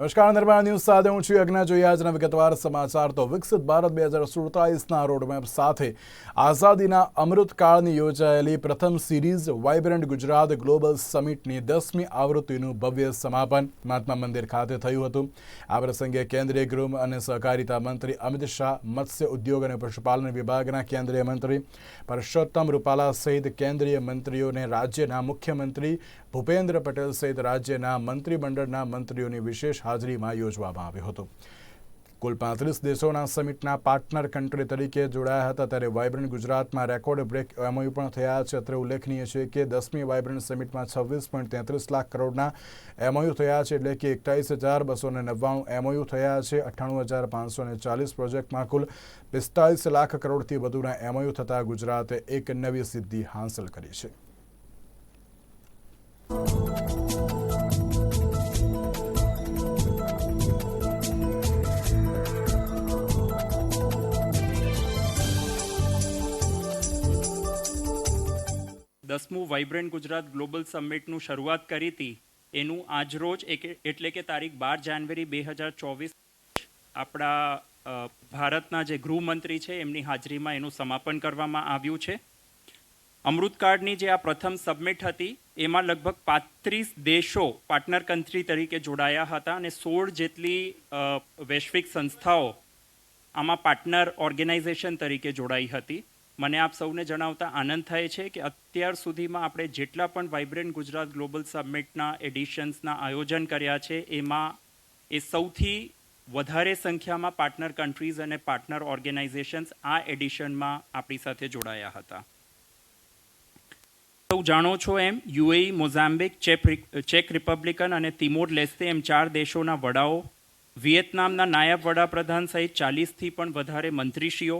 નમસ્કાર નિર્ભયા ન્યૂઝ સાથે હું છું યજ્ઞ. જોઈએ આજના વિગતવાર સમાચાર. તો વિકસિત ભારત બે હજાર સુડતાલીસના રોડમેપ સાથે આઝાદીના અમૃતકાળની યોજાયેલી પ્રથમ સિરીઝ વાઇબ્રન્ટ ગુજરાત ગ્લોબલ સમિટની દસમી આવૃત્તિનું ભવ્ય સમાપન મહાત્મા મંદિર ખાતે થયું હતું. આ પ્રસંગે કેન્દ્રીય ગૃહ અને સહકારિતા મંત્રી અમિત શાહ, મત્સ્ય ઉદ્યોગ અને પશુપાલન વિભાગના કેન્દ્રીય મંત્રી પરસોત્તમ રૂપાલા સહિત કેન્દ્રીય મંત્રીઓને રાજ્યના મુખ્યમંત્રી ભૂપેન્દ્ર પટેલ સહિત રાજ્યના મંત્રીમંડળના મંત્રીઓની વિશેષ હાજરીમાં યોજવામાં આવ્યો હતો. કુલ પાંત્રીસ દેશોના સમિટના પાર્ટનર કન્ટ્રી તરીકે જોડાયા હતા ત્યારે વાઇબ્રન્ટ ગુજરાતમાં રેકોર્ડ બ્રેક એમઓયુ પણ થયા છે. અત્રે ઉલ્લેખનીય છે કે દસમી વાઇબ્રન્ટ સમિટમાં છવ્વીસ પોઈન્ટ તેત્રીસ લાખ કરોડના એમઓયુ થયા છે એટલે કે એકતાલીસ હજાર બસો ને નવ્વાણું એમઓયુ થયા છે. અઠ્ઠાણું હજાર પાંચસો ને ચાલીસ પ્રોજેક્ટમાં કુલ પિસ્તાલીસ લાખ કરોડથી વધુના એમઓયુ થતાં ગુજરાતે એક નવી સિદ્ધિ હાંસલ કરી છે. દસમું વાઇબ્રન્ટ ગુજરાત ગ્લોબલ સમિટનું શરૂઆત કરી હતી. એનું આજરોજ એટલે કે તારીખ બાર જાન્યુઆરી બે હજાર ચોવીસ આપણા ભારતના જે ગૃહમંત્રી છે, એમની હાજરીમાં એનું સમાપન કરવામાં આવ્યું છે. અમૃતકાળની જે આ પ્રથમ સબમિટ હતી, એમાં લગભગ પાંત્રીસ દેશો પાર્ટનર કન્ટ્રી તરીકે જોડાયા હતા અને સોળ જેટલી વૈશ્વિક સંસ્થાઓ આમાં પાર્ટનર ઓર્ગેનાઇઝેશન તરીકે જોડાઈ હતી. મને આપ સૌને જણાવતા આનંદ થાય છે કે અત્યાર સુધીમાં આપણે જેટલા પણ વાઇબ્રન્ટ ગુજરાત ગ્લોબલ સબમિટના એડિશન્સના આયોજન કર્યા છે, એમાં એ સૌથી વધારે સંખ્યામાં પાર્ટનર કન્ટ્રીઝ અને પાર્ટનર ઓર્ગેનાઇઝેશન્સ આ એડિશનમાં આપણી સાથે જોડાયા હતા. સૌ જાણો છો એમ, યુએઈ, મોઝામ્બિક ચેક રિપબ્લિકન અને તિમોર લેસ્તે એમ ચાર દેશોના વડાઓ, વિયેતનામના નાયબ વડાપ્રધાન સહિત ચાલીસથી પણ વધારે મંત્રીશ્રીઓ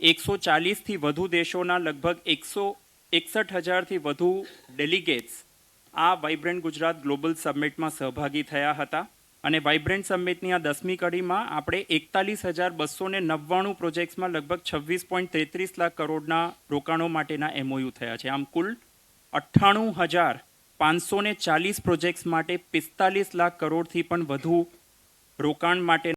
એકસો ચાલીસથી વધુ દેશોના લગભગ એકસો એકસઠ હજારથી વધુ ડેલિગેટ્સ આ વાઇબ્રન્ટ ગુજરાત ગ્લોબલ સમિટમાં સહભાગી થયા હતા. અને વાઇબ્રન્ટ સમિટની આ દસમી કડીમાં આપણે એકતાલીસ હજાર બસો ને નવ્વાણું પ્રોજેક્ટ્સમાં લગભગ છવ્વીસ પોઈન્ટ તેત્રીસ લાખ કરોડના રોકાણો માટેના એમઓયુ થયા છે. આમ કુલ અઠ્ઠાણું હજાર પાંચસો ને ચાલીસ પ્રોજેક્ટ્સ માટે પિસ્તાલીસ લાખ કરોડથી પણ વધુ રોકાણ માટે